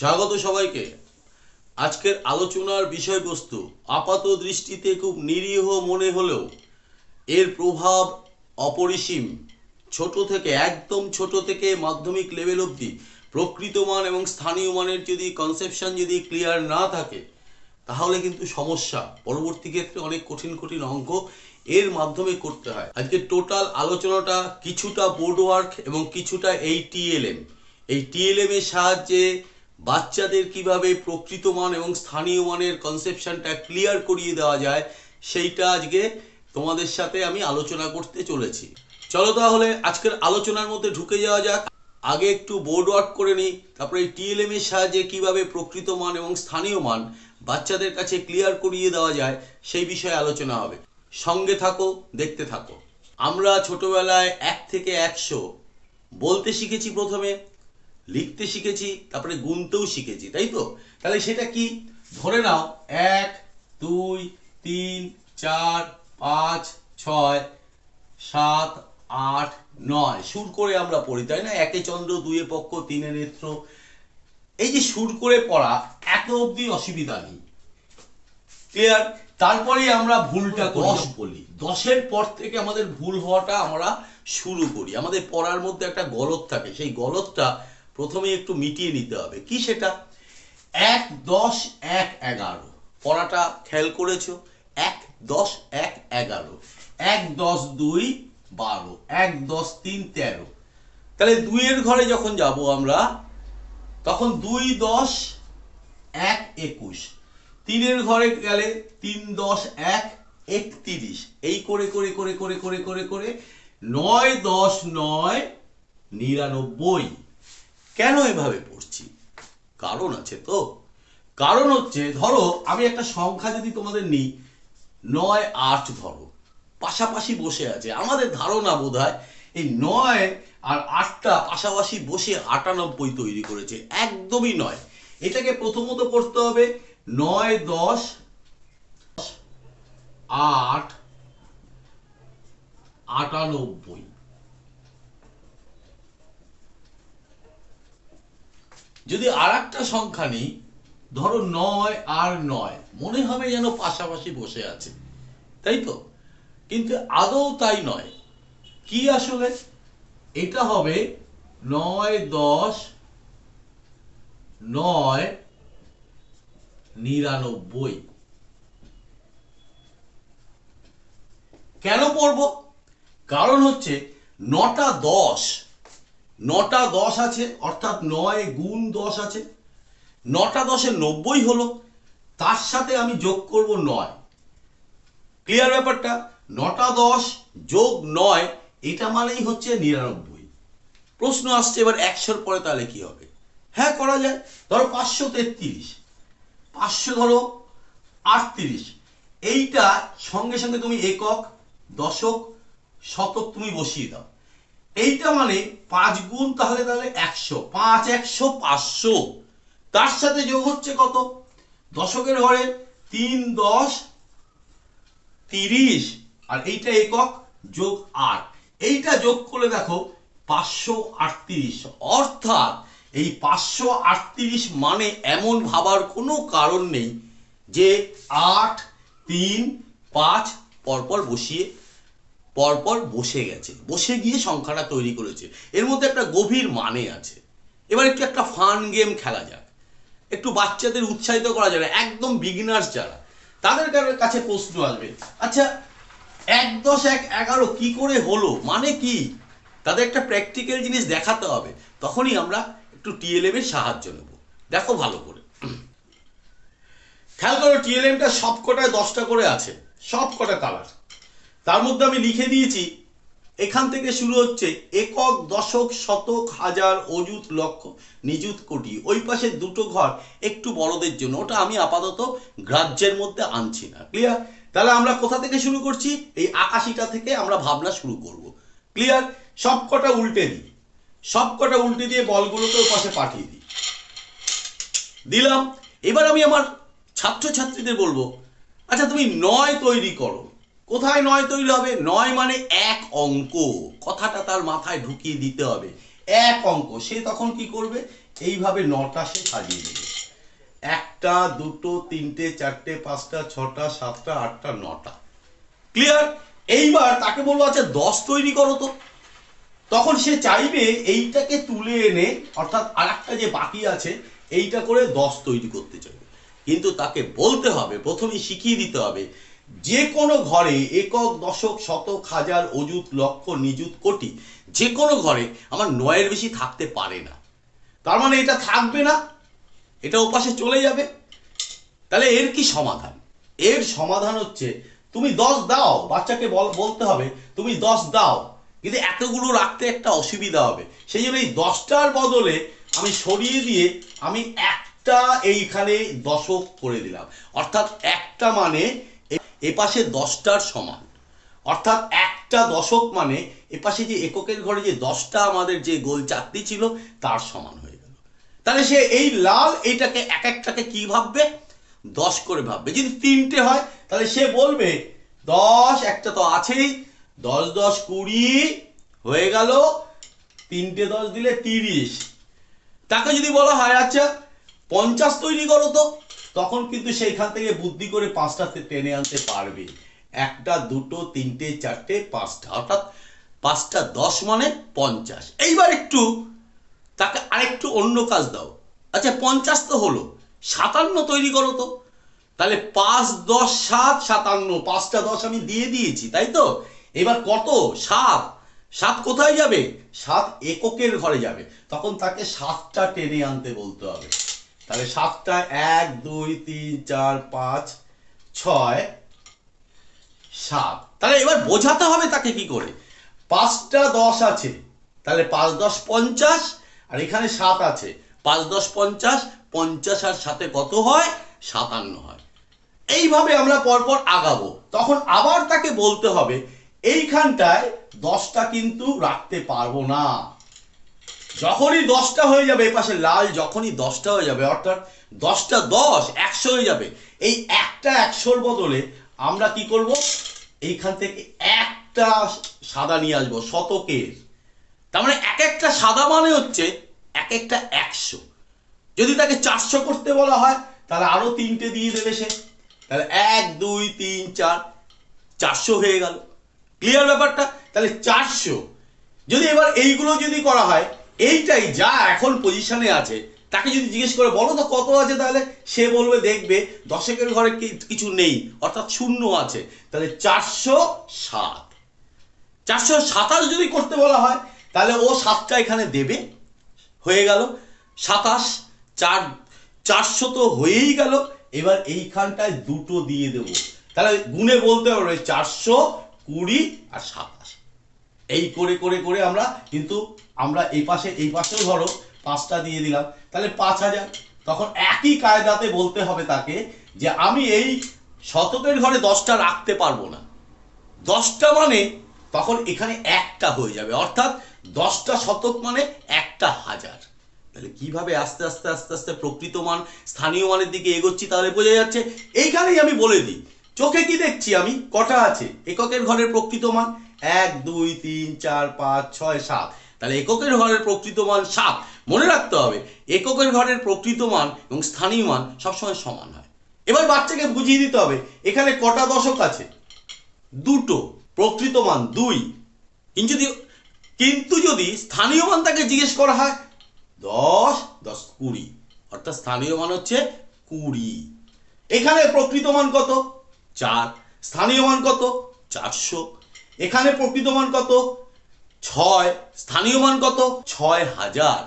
স্বাগত সবাইকে। আজকের আলোচনার বিষয়বস্তু আপাত দৃষ্টিতে খুব নিরীহ মনে হলেও এর প্রভাব অপরিসীম। ছোট থেকে, একদম ছোট থেকে মাধ্যমিক লেভেল অবধি প্রকৃত মান এবং স্থানীয় মানের যদি কনসেপশন যদি ক্লিয়ার না থাকে, তাহলে কিন্তু সমস্যা। পরবর্তী ক্ষেত্রে অনেক কঠিন কঠিন অঙ্ক এর মাধ্যমে করতে হয়। আজকে টোটাল আলোচনাটা কিছুটা বোর্ড ওয়ার্ক এবং কিছুটা এই টিএলএম এই টিএলএম এর সাহায্যে বাচ্চাদের কীভাবে প্রকৃত মান এবং স্থানীয় মানের কনসেপশনটা ক্লিয়ার করিয়ে দেওয়া যায়, সেইটা আজকে তোমাদের সাথে আমি আলোচনা করতে চলেছি। চলো তাহলে আজকের আলোচনার মধ্যে ঢুকে যাওয়া যাক। আগে একটু বোর্ড ওয়ার্ক করে নিই, তারপরে টিএলএম এর সাহায্যে কীভাবে প্রকৃত মান এবং স্থানীয় মান বাচ্চাদের কাছে ক্লিয়ার করিয়ে দেওয়া যায়, সেই বিষয়ে আলোচনা হবে। সঙ্গে থাকো, দেখতে থাকো। আমরা ছোটবেলায় এক থেকে একশো বলতে শিখেছি প্রথমে লিখতে শিখেছি তারপরে গুনতেও শিখেছি তাই তো? তাহলে সেটা কি? ধরে নাও এক দুই তিন চার পাঁচ ছয় সাত আট নয়। সুর করে আমরা পড়ি তাই না? একে চন্দ্র দুয়ে পক্ষ তিনে নেত্র। এই যে সুর করে পড়া এত অবধি অসুবিধা নেই। ক্লিয়ার তারপরে আমরা ভুলটা দশ বলি। দশের পর থেকে আমাদের ভুল হওয়াটা আমরা শুরু করি। আমাদের পড়ার মধ্যে একটা গলত থাকে। সেই গলতটা প্রথমে একটু মিটিয়ে নিতে হবে। কি সেটা? এক দশ এক এগারো। পড়াটা খেয়াল করেছ? এক দশ এক এগারো। এক দশ দুই বারো। এক দশ তিন তেরো। তাহলে দুইয়ের ঘরে যখন যাব আমরা, তখন দুই দশ এক একুশ। তিনের ঘরে গেলে তিন দশ এক একত্রিশ। এই করে করে করে করে করে করে করে নয় দশ নয় নিরানব্বই। কেন এভাবে পড়ছি? কারণ আছে তো। কারণ হচ্ছে, ধরো, আমি একটা সংখ্যা যদি তোমাদের নিই, নয়, আট ধরো। পাশাপাশি বসে আছে। আমাদের ধারণা বোধ হয় এই নয় আর আটটা পাশাপাশি বসে আটানব্বই তৈরি করেছে। একদমই নয়। এটাকে প্রথমত করতে হবে নয়, দশ, আট, আটানব্বই। যদি আর একটা সংখ্যা নিই, ধরো নয় আর নয়, মনে হবে যেন পাশাপাশি বসে আছে। তাই তো? কিন্তু আদৌ তাই নয়। কি আসলে? এটা হবে নয় দশ নয় নিরানব্বই। কেন পড়ব? কারণ হচ্ছে নটা দশ নটা দশ আছে, অর্থাৎ নয় গুণ দশ আছে। নটা দশে নব্বই হলো, তার সাথে আমি যোগ করব নয়। ক্লিয়ার ব্যাপারটা? নটা দশ যোগ নয়, এটা মানেই হচ্ছে নিরানব্বই। প্রশ্ন আসছে এবার একশোর পরে তাহলে কি হবে? হ্যাঁ করা যায়। ধরো পাঁচশো তেত্রিশ। পাঁচশো ধরো আটত্রিশ। এইটা সঙ্গে সঙ্গে তুমি একক, দশক, শতক তুমি বসিয়ে দাও। এইটা মানে পাঁচ গুণ তাহলে তাহলে একশো। পাঁচ, একশো, পাঁচশো। তার সাথে যোগ হচ্ছে কত? দশকের ঘরে তিন, দশ, তিরিশ। আর এইটা একক যোগ আট। এইটা যোগ করলে দেখো পাঁচশো আটত্রিশ। অর্থাৎ এই পাঁচশো আটত্রিশ মানে এমন ভাবার কোনো কারণ নেই যে আট, তিন, পাঁচ পরপর বসিয়ে পরপর বসে গেছে। বসে গিয়ে সংখ্যাটা তৈরি করেছে। এর মধ্যে একটা গভীর মানে আছে। এবার একটু একটা ফান গেম খেলা যাক। একটু বাচ্চাদের উৎসাহিত করা যাবে একদম বিগিনার্স যারা, তাদের কাছে প্রশ্ন আসবে। আচ্ছা এক দশ এক এগারো কি করে হলো? মানে কি? তাদের একটা প্র্যাকটিক্যাল জিনিস দেখাতে হবে। তখনই আমরা একটু টিএলএম এর সাহায্য নেব। দেখো ভালো করে। খেয়াল করো টিএলএমটা সব কটায় দশটা করে আছে। সব কটা কালার তার মধ্যে আমি লিখে দিয়েছি, এখান থেকে শুরু হচ্ছে একক, দশক, শতক, হাজার, অযুত, লক্ষ, নিযুত, কোটি। ওই পাশে দুটো ঘর একটু বড়দের জন্য। ওটা আমি আপাতত গ্রাহ্যের মধ্যে আনছি না। ক্লিয়ার তাহলে আমরা কোথা থেকে শুরু করছি? এই আকাশিটা থেকে আমরা ভাবনা শুরু করব। ক্লিয়ার সব কটা উল্টে দিই। সব কটা উল্টে দিয়ে বলগুলোকে পাশে পাঠিয়ে দিই। দিলাম। এবার আমি আমার ছাত্রছাত্রীদের বলব আচ্ছা তুমি নয় তৈরি করো। কোথায় নয় তৈরি হবে? নয় মানে এক অঙ্ক। কথাটা তার মাথায় ঢুকিয়ে দিতে হবে। এক অঙ্ক। সে তখন কি করবে? এইভাবে নটা সে সাজিয়ে দেবে। একটা, দুটো, তিনটে, চারটে, পাঁচটা, ছটা, সাতটা, আটটা, নটা। ক্লিয়ার এইবার তাকে বলব আচ্ছা দশ তৈরি করো তো। তখন সে চাইবে এইটাকে তুলে এনে, অর্থাৎ আরেকটা যে বাকি আছে, এইটা করে দশ তৈরি করতে চাইবে। কিন্তু তাকে বলতে হবে, প্রথমেই শিখিয়ে দিতে হবে যে কোনো ঘরে একক, দশক, শতক, হাজার, অযুত, লক্ষ, নিযুত, কোটি যে কোনো ঘরে আমার নয়ের বেশি থাকতে পারে না। তার মানে এটা থাকবে না, এটা ওপাশে চলে যাবে। তাহলে এর কি সমাধান? এর সমাধান হচ্ছে, তুমি দশ দাও, বাচ্চাকে বল- বলতে হবে, তুমি দশ দাও, কিন্তু এতগুলো রাখতে একটা অসুবিধা হবে। সেই জন্য এই দশটার বদলে আমি সরিয়ে দিয়ে আমি একটা এইখানে দশক করে দিলাম। অর্থাৎ একটা মানে এপাশে দশটার সমান। অর্থাৎ একটা দশক মানে এপাশে যে এককের ঘরে যে দশটা আমাদের যে গোল চাকতি ছিল, তার সমান হয়ে গেল। তাহলে সে এই লাল এইটাকে এক একটাকে কি ভাববে? দশ করে ভাববে। যদি তিনটে হয়, তাহলে সে বলবে, দশ একটা তো আছেই, দশ দশ, কুড়ি, হয়ে গেল, তিনটে দশ দিলে তিরিশ। তাকে যদি বলা হয় আচ্ছা পঞ্চাশ তৈরি করো তো। তখন কিন্তু সেইখান থেকে বুদ্ধি করে পাঁচটাতে টেনে আনতে পারবে। একটা, দুটো, তিনটে, চারটে, পাঁচটা। অর্থাৎ পাঁচটা দশ মানে পঞ্চাশ। এইবার একটু তাকে আরেকটু অন্য কাজ দাও। আচ্ছা পঞ্চাশ তো হলো। সাতান্ন তৈরি করো তো। তাহলে পাঁচ দশ সাত, সাতান্ন। পাঁচটা দশ আমি দিয়ে দিয়েছি, তাই তো? এবার কত? সাত। সাত কোথায় যাবে? সাত এককের ঘরে যাবে। তখন তাকে সাতটা টেনে আনতে বলতে হবে। তাহলে সাতটা এক, দুই, তিন, চার, পাঁচ, ছয়, সাত। তাহলে এবার বোঝাতে হবে তাকে কি করে। পাঁচটা দশ আছে, তাহলে পাঁচ দশ পঞ্চাশ, আর এখানে সাত আছে। পাঁচ দশ পঞ্চাশ পঞ্চাশ আর সাথে কত হয়? সাতান্ন হয়। এইভাবে আমরা পরপর আগাবো। তখন আবার তাকে বলতে হবে, এইখানটায় দশটা কিন্তু রাখতে পারব না। যখনই দশটা হয়ে যাবে, এই পাশে লাল যখনই দশটা হয়ে যাবে, অর্থাৎ দশটা দশ একশো হয়ে যাবে, এই একটা একশোর বদলে আমরা কি করব? এইখান থেকে একটা সাদা নিয়ে আসব, শতকের। তার মানে এক একটা সাদা মানে হচ্ছে এক একটা একশো। যদি তাকে চারশো করতে বলা হয়, তাহলে আরও তিনটে দিয়ে দেবে সে। তাহলে এক, দুই, তিন, চার, চারশো হয়ে গেল। ক্লিয়ার ব্যাপারটা? তাহলে চারশো। যদি এবার এইগুলো যদি করা হয় এইটাই, যা এখন পজিশনে আছে। তাকে যদি জিজ্ঞেস করে, বলো তো কত আছে তাহলে? সে বলবে, দেখবে, দশকের ঘরে কিছু নেই। অর্থাৎ শূন্য আছে। তাহলে চারশো সাত। চারশো সাতাশ যদি করতে বলা হয়, তাহলে ও সাতটা এখানে দেবে। হয়ে গেল। সাতাশ, চার, চারশো তো হয়েই গেল। এবার এইখানটায় দুটো দিয়ে দেব। তাহলে গুণে বলতে পারবে চারশো কুড়ি আর সাতাশ। এই করে করে করে আমরা কিন্তু আমরা এই পাশে, এই পাশেও ধরো পাঁচটা দিয়ে দিলাম। তাহলে পাঁচ হাজার। তখন একই কায়দাতে বলতে হবে তাকে যে আমি এই শতকের ঘরে দশটা রাখতে পারব না। দশটা মানে তখন এখানে একটা হয়ে যাবে। অর্থাৎ দশটা শতক মানে একটা হাজার। তাহলে কীভাবে আস্তে আস্তে আস্তে আস্তে প্রকৃত মান, স্থানীয় মানের দিকে এগোচ্ছি তাহলে বোঝা যাচ্ছে। এইখানেই আমি বলে দিই, চোখে কি দেখছি আমি? কটা আছে? এককের ঘরের প্রকৃত মান। এক, দুই, তিন, চার, পাঁচ, ছয়, সাত। তাহলে এককের ঘরের প্রকৃত মান সাত। মনে রাখতে হবে, এককের ঘরের প্রকৃত মান এবং স্থানীয় মান সবসময় সমান হয়। এবার বাচ্চাকে বুঝিয়ে দিতে হবে, এখানে কটা দশক আছে? দুটো। প্রকৃত মান দুই। কিন্তু যদি কিন্তু যদি স্থানীয় মান তাকে জিজ্ঞেস করা হয়, দশ দশ, কুড়ি। অর্থাৎ স্থানীয় মান হচ্ছে কুড়ি। এখানে প্রকৃত মান কত? চার। স্থানীয় মান কত? চারশো। এখানে প্রকৃত মান কত? ছয়। স্থানীয় মান কত? ছয় হাজার।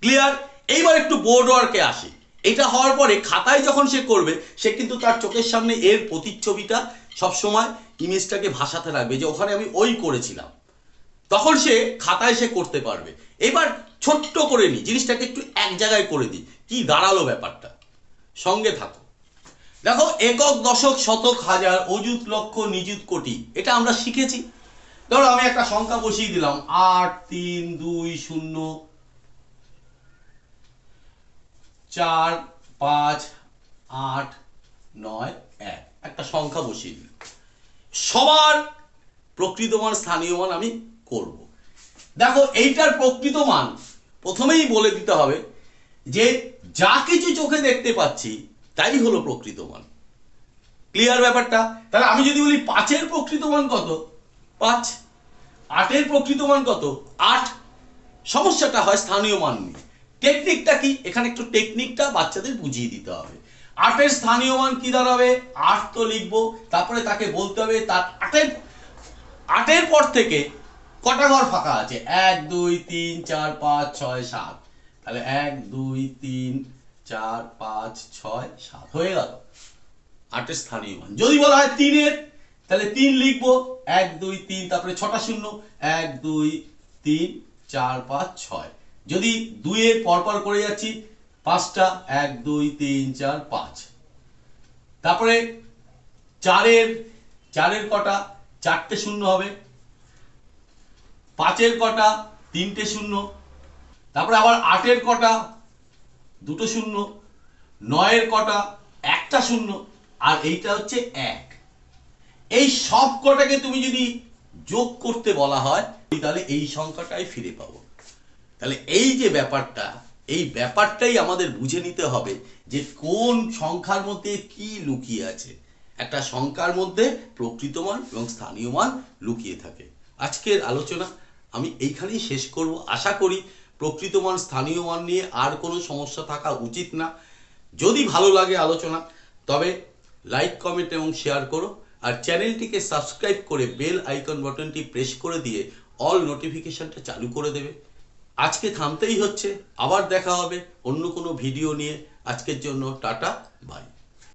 ক্লিয়ার এইবার একটু বোর্ড ওয়ার্কে আসি। এটা হওয়ার পরে খাতায় যখন সে করবে, সে কিন্তু তার চোখের সামনে এর প্রতিচ্ছবিটা সবসময় ইমেজটাকে ভাসাতে রাখবে, যে ওখানে আমি ওই করেছিলাম। তখন সে খাতায় সে করতে পারবে। এবার ছোট্ট করে নি, জিনিসটাকে একটু এক জায়গায় করে দিই। কি দাঁড়াল ব্যাপারটা? সঙ্গে থাকো। দেখো, একক, দশক, শতক, হাজার, অযুত, লক্ষ, নিযুত, কোটি। এটা আমরা শিখেছি। ধরো, আমি একটা সংখ্যা বসিয়ে দিলাম। আট, তিন, দুই, শূন্য, চার, পাঁচ, আট, নয়, এক। একটা সংখ্যা বসিয়ে দিলাম। সবার প্রকৃত মান, স্থানীয় মান আমি করব। দেখো, এইটার প্রকৃত মান প্রথমেই বলে দিতে হবে যে, যা কিছু চোখে দেখতে পাচ্ছি তাই হলো প্রকৃত মান। ক্লিয়ার ব্যাপারটা? তাহলে আমি যদি বলি পাঁচের প্রকৃত মান কত? পাঁচ। আটের প্রকৃত মান কত? আট। সমস্যাটা হয় স্থানীয় মান নিয়ে। টেকনিকটা কি? এখানে একটু টেকনিকটা বাচ্চাদের বুঝিয়ে দিতে হবে। আটের স্থানীয় মান কি দাঁড়াবে? আট তো লিখব। তারপরে তাকে বলতে হবে তার আটের আটের পর থেকে কটা ঘর ফাঁকা আছে? এক, দুই, তিন, চার, পাঁচ, ছয়, সাত। তাহলে এক, দুই, তিন চার পাঁচ ছয় সাত হয়ে গেল। আটের স্থানীয় মান। যদি বলা হয় তিনের তাহলে তিন লিখব। এক দুই তিন তারপরে ছটা শূন্য। এক দুই তিন চার পাঁচ ছয়। যদি দুইয়ের পরপর করে যাচ্ছি পাঁচটা এক দুই তিন চার পাঁচ। তারপরে চারের চারের কটা চারটে শূন্য হবে। পাঁচের কটা তিনটে শূন্য। তারপরে আবার আটের কটা দুটো শূন্য, নয়ের কটা, একটা শূন্য, আর এইটা হচ্ছে এক। এই সব কটাকে তুমি যদি যোগ করতে বলা হয়, তাহলে এই সংখ্যাটাই ফিরে পাবো। তাহলে এই যে ব্যাপারটা, এই ব্যাপারটাই আমাদের বুঝে নিতে হবে যে কোন সংখ্যার মধ্যে কি লুকিয়ে আছে। একটা সংখ্যার মধ্যে প্রকৃত মান এবং স্থানীয় মান লুকিয়ে থাকে। আজকের আলোচনা আমি এইখানেই শেষ করব। আশা করি প্রকৃত মান স্থানীয় মান নিয়ে আর কোনো সমস্যা থাকা উচিত না। যদি ভালো লাগে আলোচনা, তবে লাইক, কমেন্ট এবং শেয়ার করো। আর চ্যানেলটিকে সাবস্ক্রাইব করে বেল আইকন বাটনটি প্রেস করে দিয়ে অল নোটিফিকেশনটা চালু করে দেবে। আজকে থামতেই হচ্ছে। আবার দেখা হবে অন্য কোনো ভিডিও নিয়ে। আজকের জন্য টাটা, বাই।